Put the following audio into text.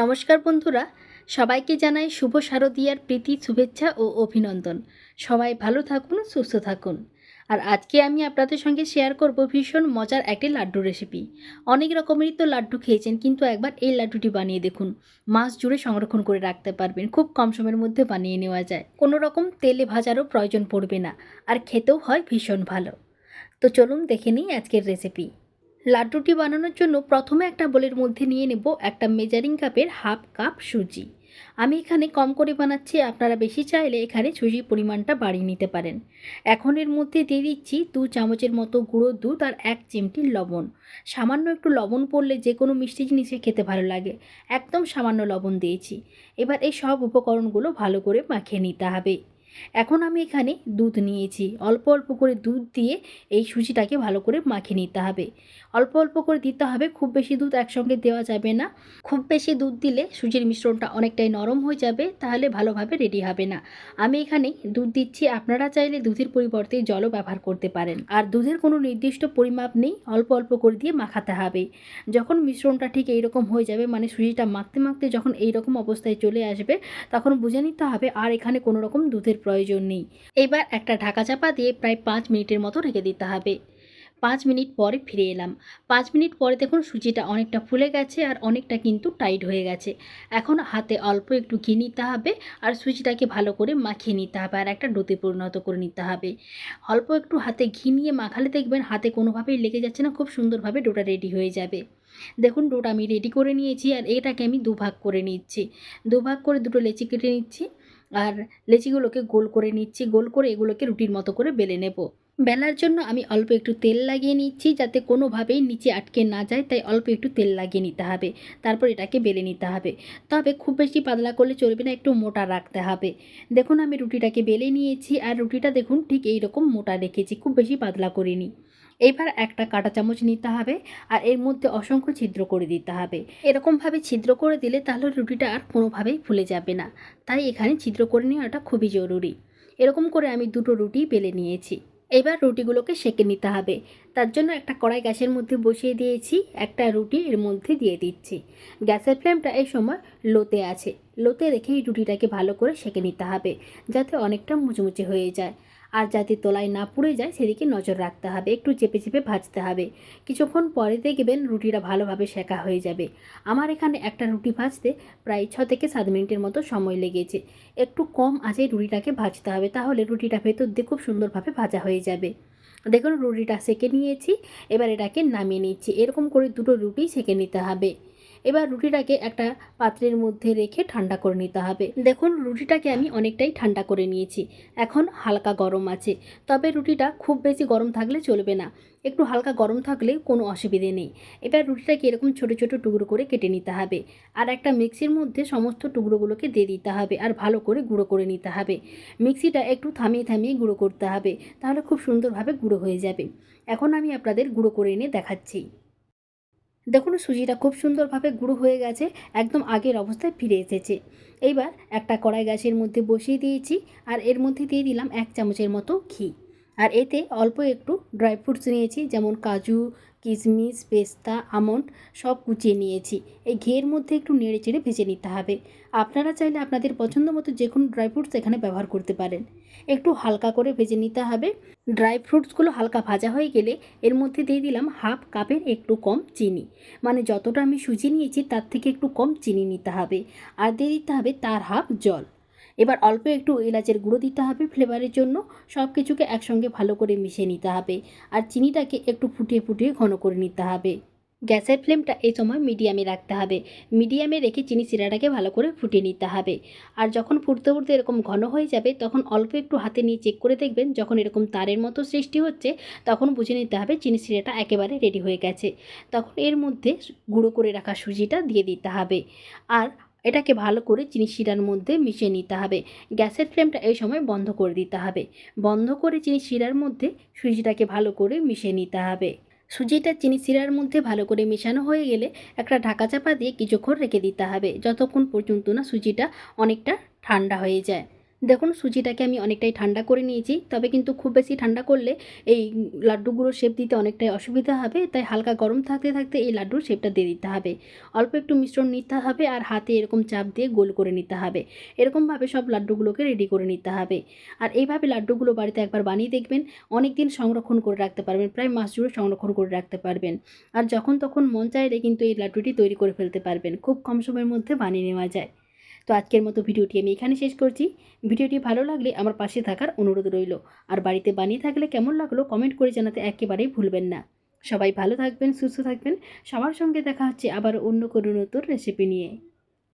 নমস্কার বন্ধুরা, সবাইকে জানাই শুভ শারদীয়ার প্রীতি, শুভেচ্ছা ও অভিনন্দন। সবাই ভালো থাকুন, সুস্থ থাকুন। আর আজকে আমি আপনাদের সঙ্গে শেয়ার করব ভীষণ মজার একটি লাড্ডু রেসিপি অনেক রকমেরই তো লাড্ডু খেয়েছেন, কিন্তু একবার এই লাড্ডুটি বানিয়ে দেখুন। মাস জুড়ে সংরক্ষণ করে রাখতে পারবেন, খুব কম সময়ের মধ্যে বানিয়ে নেওয়া যায়। কোনো রকম তেলে ভাজারও প্রয়োজন পড়বে না, আর খেতেও হয় ভীষণ ভালো। তো চলুন দেখে নিই আজকের রেসিপি লাড্ডুটি বানানোর জন্য প্রথমে একটা বোলের মধ্যে নিয়ে নেব একটা মেজারিং কাপের হাফ কাপ সুজি। আমি এখানে কম করে বানাচ্ছি, আপনারা বেশি চাইলে এখানে সুজির পরিমাণটা বাড়িয়ে নিতে পারেন। এখন এর মধ্যে দিয়ে দিচ্ছি দু চামচের মতো গুঁড়ো দুধ আর এক চিমটি লবণ। সামান্য একটু লবণ পড়লে যে কোনো মিষ্টি জিনিসে খেতে ভালো লাগে। একদম সামান্য লবণ দিয়েছি। এবার এই সব উপকরণগুলো ভালো করে মাখিয়ে নিতে হবে। এখন আমি এখানে দুধ নিয়েছি। অল্প অল্প করে দুধ দিয়ে এই সুজিটাকে ভালো করে মাখিয়ে নিতে হবে। অল্প অল্প করে দিতে হবে, খুব বেশি দুধ একসঙ্গে দেওয়া যাবে না। খুব বেশি দুধ দিলে সুজির মিশ্রণটা অনেকটাই নরম হয়ে যাবে, তাহলে ভালোভাবে রেডি হবে না। আমি এখানে দুধ দিচ্ছি, আপনারা চাইলে দুধের পরিবর্তে জলও ব্যবহার করতে পারেন। আর দুধের কোনো নির্দিষ্ট পরিমাপ নেই, অল্প অল্প করে দিয়ে মাখাতে হবে। যখন মিশ্রণটা ঠিক এইরকম হয়ে যাবে মানে সুজিটা মাখতে মাখতে যখন এইরকম অবস্থায় চলে আসবে, তখন বুঝে নিতে হবে আর এখানে কোনো রকম দুধের প্রয়োজন নেই। এবার একটা ঢাকা চাপা দিয়ে প্রায় পাঁচ মিনিটের মতো রেখে দিতে হবে। পাঁচ মিনিট পরে ফিরে এলাম। পাঁচ মিনিট পরে দেখুন সুজিটা অনেকটা ফুলে গেছে আর অনেকটা কিন্তু টাইট হয়ে গেছে। এখন হাতে অল্প একটু ঘি নিতে হবে আর সুজিটাকে ভালো করে মাখিয়ে নিতে হবে আর একটা ডোতে পরিণত করে নিতে হবে। অল্প একটু হাতে ঘি নিয়ে মাখালে দেখবেন হাতে কোনোভাবেই লেগে যাচ্ছে না, খুব সুন্দরভাবে ডোটা রেডি হয়ে যাবে। দেখুন ডোটা আমি রেডি করে নিয়েছি আর এটাকে আমি দুভাগ করে নিচ্ছি। দুভাগ করে দুটো লেচি কেটে নিচ্ছি। আর লেচিগুলোকে গোল করে নিচ্ছি গোল করে এগুলোকে রুটির মতো করে বেলে নেব। বেলার জন্য আমি অল্প একটু তেল লাগিয়ে নিচ্ছি যাতে কোনোভাবেই নিচে আটকে না যায়, তাই অল্প একটু তেল লাগিয়ে নিতে হবে। তারপর এটাকে বেলে নিতে হবে। তবে খুব বেশি পাতলা করলে চলবে না, একটু মোটা রাখতে হবে। দেখুন, আমি রুটিটাকে বেলে নিয়েছি আর রুটিটা দেখুন ঠিক এই রকম মোটা রেখেছি, খুব বেশি পাতলা করিনি। এবার একটা কাঁটা চামচ নিতে হবে আর এর মধ্যে অসংখ্য ছিদ্র করে দিতে হবে। এরকমভাবে ছিদ্র করে দিলে তাহলে রুটিটা আর কোনোভাবেই ফুলে যাবে না। তাই এখানে ছিদ্র করে নেওয়াটা খুবই জরুরি। এরকম করে আমি দুটো রুটি বেলে নিয়েছি। এবার রুটিগুলোকে সেঁকে নিতে হবে। তার জন্য একটা কড়াই গ্যাসের মধ্যে বসিয়ে দিয়েছি, একটা রুটি এর মধ্যে দিয়ে দিচ্ছি। গ্যাসের ফ্লেমটা এই সময় লোতে আছে। লোতে রেখেই রুটিটাকে ভালো করে সেঁকে নিতে হবে, যাতে অনেকটা মুচমুচে হয়ে যায়। আর যাতে তলায় না পুড়ে যায়, সেদিকে নজর রাখতে হবে। একটু চেপে চেপে ভাজতে হবে। কিছুক্ষণ পরে দেখবেন রুটিটা ভালোভাবে শেখা হয়ে যাবে। আমার এখানে একটা রুটি ভাজতে প্রায় ছ থেকে সাত মিনিটের মতো সময় লেগেছে। একটু কম আঁচে রুটিটাকে ভাজতে হবে, তাহলে রুটিটা ভেতর দিয়ে খুব সুন্দরভাবে ভাজা হয়ে যাবে। দেখুন, রুটিটা সেকে নিয়েছি, এবার এটাকে নামিয়ে নিচ্ছি। এরকম করে দুটো রুটি সেকে নিতে হবে। এবার রুটিটাকে একটা পাত্রের মধ্যে রেখে ঠান্ডা করে নিতে হবে। দেখুন, রুটিটাকে আমি অনেকটাই ঠান্ডা করে নিয়েছি। এখন হালকা গরম আছে। তবে রুটিটা খুব বেশি গরম থাকলে চলবে না। একটু হালকা গরম থাকলে কোনো অসুবিধে নেই। এবার রুটিটাকে এরকম ছোটো ছোটো টুকরো করে কেটে নিতে হবে। আর একটা মিক্সির মধ্যে সমস্ত টুকরোগুলোকে দিয়ে দিতে হবে আর ভালো করে গুঁড়ো করে নিতে হবে। মিক্সিটা একটু থামিয়ে থামিয়ে গুঁড়ো করতে হবে। তাহলে খুব সুন্দরভাবে গুঁড়ো হয়ে যাবে। এখন আমি আপনাদের গুঁড়ো করে এনে দেখাচ্ছি। দেখুন সুজিটা খুব সুন্দরভাবে গুঁড়ো হয়ে গেছে, একদম আগের অবস্থায় ফিরে এসেছে। এইবার একটা কড়াই গাছের মধ্যে বসিয়ে দিয়েছি আর এর মধ্যে দিয়ে দিলাম এক চামচের মতো ঘি। আর এতে অল্প একটু ড্রাই ফ্রুটস নিয়েছি, যেমন কাজু কিশমিশ পেস্তা, আমন্ড সব কুচিয়ে নিয়েছি। এই ঘিয়ের মধ্যে একটু নেড়ে চেড়ে ভেজে নিতে হবে। আপনারা চাইলে আপনাদের পছন্দ মতো যে কোনো ড্রাই ফ্রুটস এখানে ব্যবহার করতে পারেন। একটু হালকা করে ভেজে নিতে হবে। ড্রাই ফ্রুটসগুলো হালকা ভাজা হয়ে গেলে এর মধ্যে দিয়ে দিলাম হাফ কাপের একটু কম চিনি। মানে যতটা আমি সুজি নিয়েছি তার থেকে একটু কম চিনি নিতে হবে। আর দিয়ে দিতে হবে তার হাফ জল। এবার অল্প একটু এলাচের গুঁড়ো দিতে হবে ফ্লেভারের জন্য। সব কিছুকে একসঙ্গে ভালো করে মিশিয়ে নিতে হবে। আর চিনিটাকে একটু ফুটিয়ে ফুটিয়ে ঘন করে নিতে হবে। গ্যাসের ফ্লেমটা এই সময় মিডিয়ামে রাখতে হবে। মিডিয়ামে রেখে চিনি শিরাটাকে ভালো করে ফুটিয়ে নিতে হবে। আর যখন ফুটতে ফুটতে এরকম ঘন হয়ে যাবে, তখন অল্প একটু হাতে নিয়ে চেক করে দেখবেন, যখন এরকম তারের মতো সৃষ্টি হচ্ছে, তখন বুঝে নিতে হবে চিনি শিরাটা একেবারে রেডি হয়ে গেছে। তখন এর মধ্যে গুঁড়ো করে রাখা সুজিটা দিয়ে দিতে হবে। আর এটাকে ভালো করে চিনি শিরার মধ্যে মিশিয়ে নিতে হবে। গ্যাসের ফ্লেমটা এই সময় বন্ধ করে দিতে হবে। বন্ধ করে চিনি শিরার মধ্যে সুজিটাকে ভালো করে মিশিয়ে নিতে হবে। সুজিটা চিনি শিরার মধ্যে ভালো করে মেশানো হয়ে গেলে একটা ঢাকা চাপা দিয়ে কিছুক্ষণ রেখে দিতে হবে। যতক্ষণ পর্যন্ত না সুজিটা অনেকটা ঠান্ডা হয়ে যায়। দেখুন, সুজিটাকে আমি অনেকটাই ঠান্ডা করে নিয়েছি, তবে কিন্তু খুব বেশি ঠান্ডা করলে এই লাড্ডুগুলো শেপ দিতে অনেকটাই অসুবিধা হবে, তাই হালকা গরম থাকতে থাকতে এই লাড্ডুর শেপটা দিয়ে দিতে হবে। অল্প একটু মিশ্রণ নিতে হবে আর হাতে এরকম চাপ দিয়ে গোল করে নিতে হবে। এরকমভাবে সব লাড্ডুগুলোকে রেডি করে নিতে হবে। আর এইভাবে লাড্ডুগুলো বাড়িতে একবার বানিয়ে দেখবেন অনেক দিন সংরক্ষণ করে রাখতে পারবেন, প্রায় মাস জুড়ে সংরক্ষণ করে রাখতে পারবেন। আর যখন তখন মন চাইলে কিন্তু এই লাড্ডুটি তৈরি করে ফেলতে পারবেন, খুব কম সময়ের মধ্যে বানিয়ে নেওয়া যায়। তো আজকের মতো ভিডিওটি আমি এখানে শেষ করছি। ভিডিওটি ভালো লাগলে আমার পাশে থাকার অনুরোধ রইল। আর বাড়িতে বানিয়ে থাকলে কেমন লাগল কমেন্ট করে জানাতে একেবারেই ভুলবেন না। সবাই ভালো থাকবেন, সুস্থ থাকবেন। সবার সঙ্গে দেখা হচ্ছে আবার অন্য কোনো নতুন রেসিপি নিয়ে।